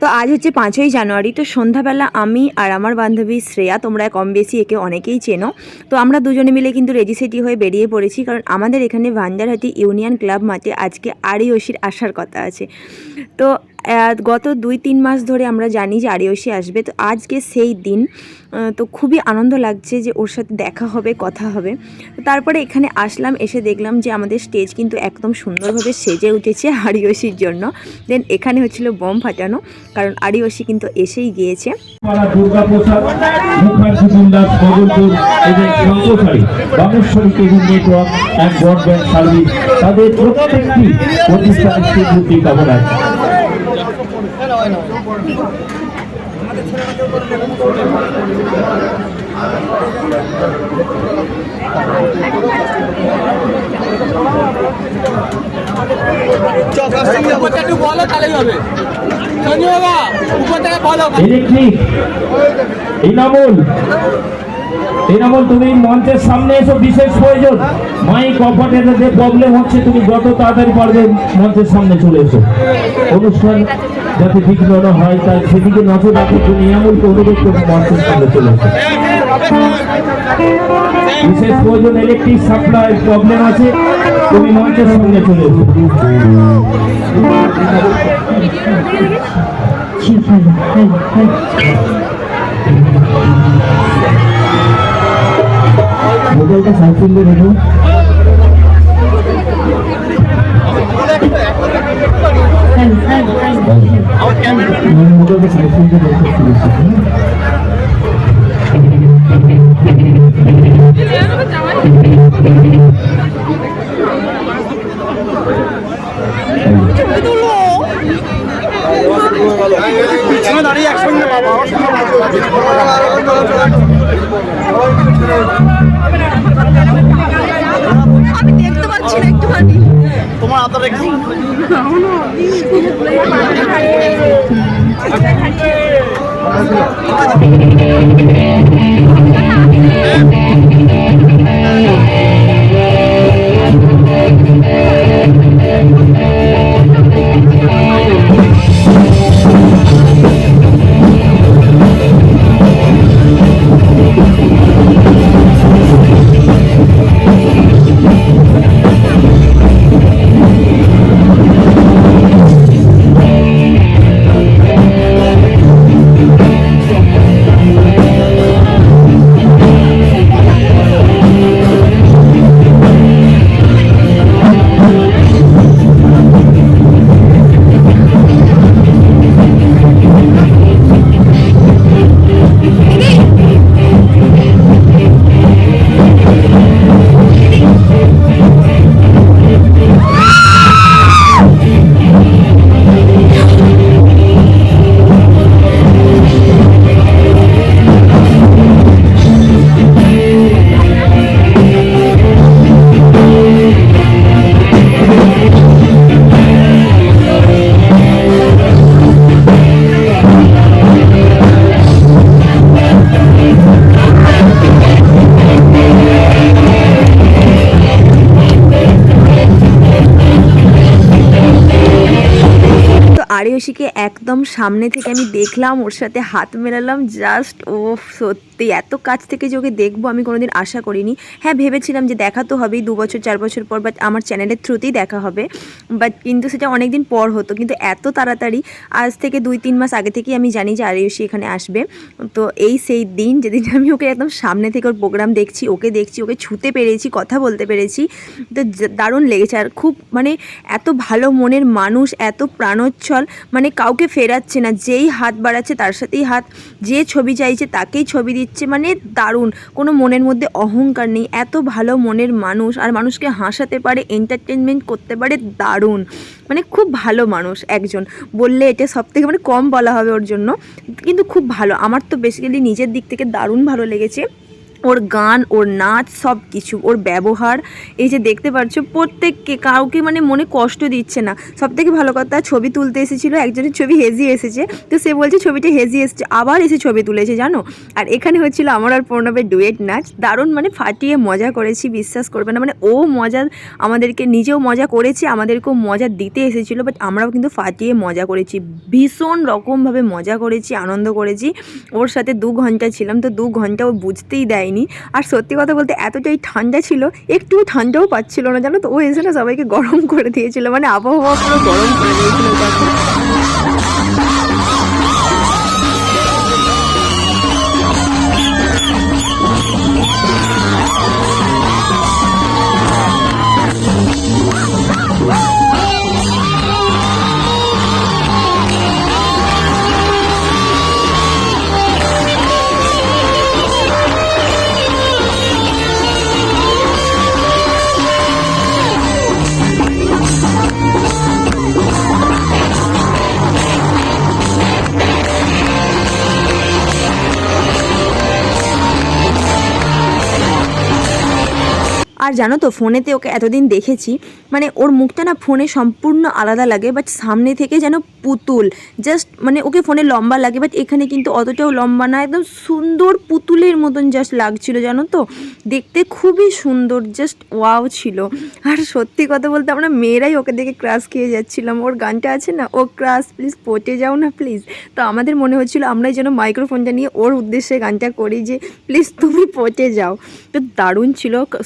তো আজ হচ্ছে পাঁচই জানুয়ারি, তো সন্ধ্যাবেলা আমি আর আমার বান্ধবী শ্রেয়া, তোমরা কম বেশি একে অনেকেই চেনো, তো আমরা দুজনে মিলে কিন্তু রেজিসেটি হয়ে বেরিয়ে পড়েছি, কারণ আমাদের এখানে ভান্ডারহাটি ইউনিয়ন ক্লাব মাঠে আজকে আরিয়সির আসার কথা আছে। তো গত দুই তিন মাস ধরে আমরা জানি যে আরিয়সী আসবে, তো আজকে সেই দিন তো খুবই আনন্দ লাগছে যে ওর সাথে দেখা হবে, কথা হবে। তারপরে এখানে আসলাম, এসে দেখলাম যে আমাদের স্টেজ কিন্তু একদম সুন্দরভাবে সেজে উঠেছে আরিয়সীর জন্য। দেন এখানে হচ্ছিল বোম ফাটানো, কারণ আরিয়সী কিন্তু এসেই গিয়েছে। স্বীকৃতি কামনায় উপরটা একটু বলো তাহলেই হবে। সঞ্জয় বাবা উপর থেকে বলো। ইনামুল। ইনামুল তুমি মঞ্চের সামনে এসো, বিশেষ প্রয়োজন। মাইক অপারেটরদের প্রবলেম হচ্ছে, তুমি যত তাড়াতাড়ি পারবে মঞ্চের সামনে চলে এসো। অনুষ্ঠান যাতে বিঘ্ন না হয় তাই সেদিকে নজর রাখো, তুমি ইনামুলকে অনুরোধ করে মঞ্চের সামনে চলে এসো। বিশেষ প্রয়োজন ইলেকট্রিক সাপ্লাই প্রবলেম আছে, তুমি মঞ্চের সামনে চলে এসো। মোবাইলটা সাইকেল দিয়ে রেখো সাইকেল দিয়ে পিছনে দাঁড়িয়ে একসঙ্গে বাবা না একটুখানি তোমার হাতটা একটু তো আরিয়সীকে একদম সামনে থেকে আমি দেখলাম, ওর সাথে হাত মেলালাম জাস্ট ও সত্যি এত কাছ থেকে যে ওকে দেখব আমি কোনোদিন আশা করিনি। হ্যাঁ ভেবেছিলাম যে দেখা তো হবেই দু বছর, চার বছর পর বাট আমার চ্যানেলের থ্রুতেই দেখা হবে। বাট কিন্তু সেটা অনেক দিন পর হতো, কিন্তু এত তাড়াতাড়ি আজ থেকে দুই, তিন মাস আগে থেকেই আমি জানি যে আরিয়সী এখানে আসবে। তো এই সেই দিন যেদিন আমি ওকে একদম সামনে থেকে ওর প্রোগ্রাম দেখছি, ওকে দেখছি, ওকে ছুতে পেরেছি, কথা বলতে পেরেছি, তো দারুণ লেগেছে। আর খুব মানে এত ভালো মনের মানুষ, এত প্রাণোচ্ছল মানে কাউকে ফেরাচ্ছে না, যেই হাত বাড়াচ্ছে তার সাথেই হাত, যে ছবি চাইছে তাকেই ছবি দিচ্ছে মানে দারুণ। কোনো মনের মধ্যে অহংকার নেই, এত ভালো মনের মানুষ, আর মানুষকে হাসাতে পারে এন্টারটেনমেন্ট করতে পারে, দারুণ। মানে খুব ভালো মানুষ একজন। বললে এটা সব থেকে মানে কম বলা হবে ওর জন্য, কিন্তু খুব ভালো। আমার তো বেসিক্যালি নিজের দিক থেকে দারুণ ভালো লেগেছে। ওর গান, ওর নাচ সব কিছু ওর ব্যবহার, এই যে দেখতে পাচ্ছ, প্রত্যেককে, কাউকে মানে মনে কষ্ট দিচ্ছে না। সব থেকে ভালো কথা, ছবি তুলতে এসেছিল, একজনের ছবি হেজি এসেছে, তো সে বলছে, ছবিটা হেজি এসেছে। আবার এসে ছবি তুলেছে, জানো? আর এখানে হচ্ছিল আমার আর প্রণবের ডুয়েট নাচ। দারুণ মানে ফাটিয়ে মজা করেছি, বিশ্বাস করবে না। মানে ও মজা, আমাদেরকে নিজেও মজা করেছে, আমাদেরকেও মজা দিতে এসেছিল বাট আমরাও কিন্তু ফাটিয়ে মজা করেছি। ভীষণ রকমভাবে মজা করেছি, আনন্দ করেছি। ওর সাথে দু ঘণ্টা ছিলাম, তো দু ঘণ্টা ও বুঝতেই দেয়নি আর সত্যি কথা বলতে এতটাই ঠান্ডা ছিল একটু ঠান্ডাও পাচ্ছিল না, জানো তো? ও এসে না সবাইকে গরম করে দিয়েছিল মানে আবহাওয়া পুরো গরম করে দিয়েছিল আর জানো তো, ফোনেতে ওকে এতদিন দেখেছি মানে ওর মুখটা না ফোনে সম্পূর্ণ আলাদা লাগে বাট সামনে থেকে যেন পুতুল জাস্ট মানে ওকে ফোনে লম্বা লাগে বাট এখানে কিন্তু অতটাও লম্বা না, একদম সুন্দর পুতুলের মতন জাস্ট লাগছিল, জানো তো? দেখতে খুবই সুন্দর জাস্ট ওয়াও ছিল। আর সত্যি কথা বলতে আমরা মেয়েরাই ওকে দেখে ক্রাশ খেয়ে যাচ্ছিলাম। ওর গানটা আছে না, ও ক্রাশ প্লিজ পটে যাও না প্লিজ তো আমাদের মনে হচ্ছিল, আমরাই যেন মাইক্রোফোনটা নিয়ে ওর উদ্দেশ্যে গানটা করি যে প্লিজ তুমি পটে যাও। তো দারুণ ছিল ক-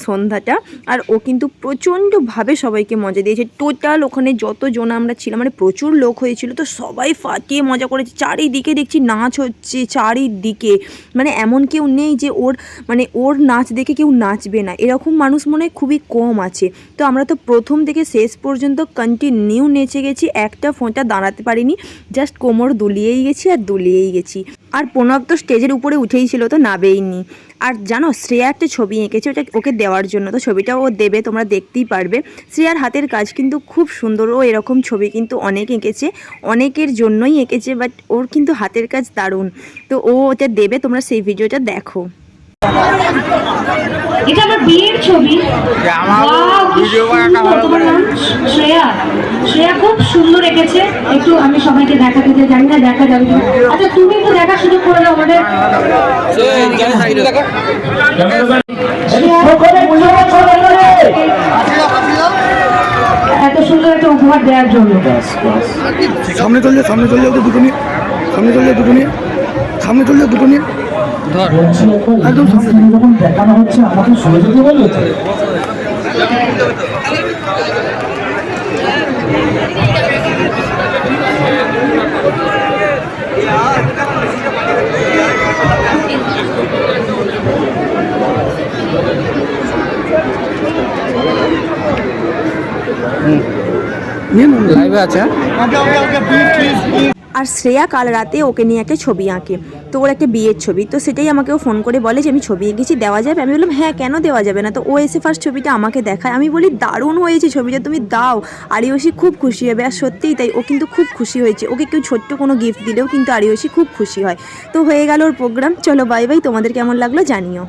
সন্ধ্যাটা আর ও কিন্তু প্রচণ্ডভাবে সবাইকে মজা দিয়েছে। টোটাল ওখানে যতজন আমরা ছিলাম মানে প্রচুর লোক হয়েছিল, তো সবাই ফাটিয়ে মজা করেছে। চারিদিকে দেখছি নাচ হচ্ছে, চারিদিকে। মানে এমন কেউ নেই যে ওর মানে ওর নাচ দেখে কেউ নাচবে না। এরকম মানুষ মনে হয় খুবই কম আছে। তো আমরা তো প্রথম থেকে শেষ পর্যন্ত কন্টিনিউ নেচে গেছি। একটা ফোনটা দাঁড়াতে পারিনি। জাস্ট কোমর দুলিয়েই গেছি আর দুলিয়েই গেছি। আর প্রণব তো স্টেজের উপরে উঠেই ছিল, তো নাবেইনি আর জানো শ্রেয়া একটা ছবি এঁকেছে, ওটা ওকে দেওয়ার জন্য, তো ছবিটা ও দেবে, তোমরা দেখতেই পারবে। শ্রেয়ার হাতের কাজ কিন্তু খুব সুন্দর, ও এরকম ছবি কিন্তু অনেক এঁকেছে, অনেকের জন্যই এঁকেছে বাট ওর কিন্তু হাতের কাজ দারুণ। তো ও ওটা দেবে, তোমরা সেই ভিডিওটা দেখো। এটা আমার বিয়ের ছবি। শ্রেয়া শ্রেয়া খুব সুন্দর এঁকেছে। একটু আমি সবাইকে দেখাতে চাই জানি না দেখা যাবে। আচ্ছা তুমি একটু দেখা সুযোগ করে দাও আমাদের। এত সুন্দর একটা উপহার দেওয়ার জন্য। সামনে চলে যাও সামনে চলে যাও তো দুটো নিয়ে। সামনে চলে যাও দুটো নিয়ে। সামনে চলে যাও দুটো নিয়ে। একদম সামনে যখন দেখানো হচ্ছে আমাকে সরে যেতে বলবে তো। নিয়ে লাইভে আছে আর শ্রেয়া কাল রাতে ওকে নিয়ে একটা ছবি আঁকে। তো ওর একটা বিয়ের ছবি। তো সেটাই আমাকে ও ফোন করে বলে যে, আমি ছবি এঁকেছি, দেওয়া যাবে? আমি বললাম হ্যাঁ কেন দেওয়া যাবে না? তো ও এসে ফার্স্ট ছবিটা আমাকে দেখায়। আমি বলি, দারুণ হয়েছে ছবিটা, তুমি দাও। আরিয়সী খুব খুশি হবে। আর সত্যিই তাই, ও কিন্তু খুব খুশি হয়েছে। ওকে কেউ ছোট্ট কোনো গিফট দিলেও কিন্তু আরিয়সী খুব খুশি হয়। তো হয়ে গেল ওর প্রোগ্রাম চলো বাই বাই তোমাদের কেমন লাগল জানিও।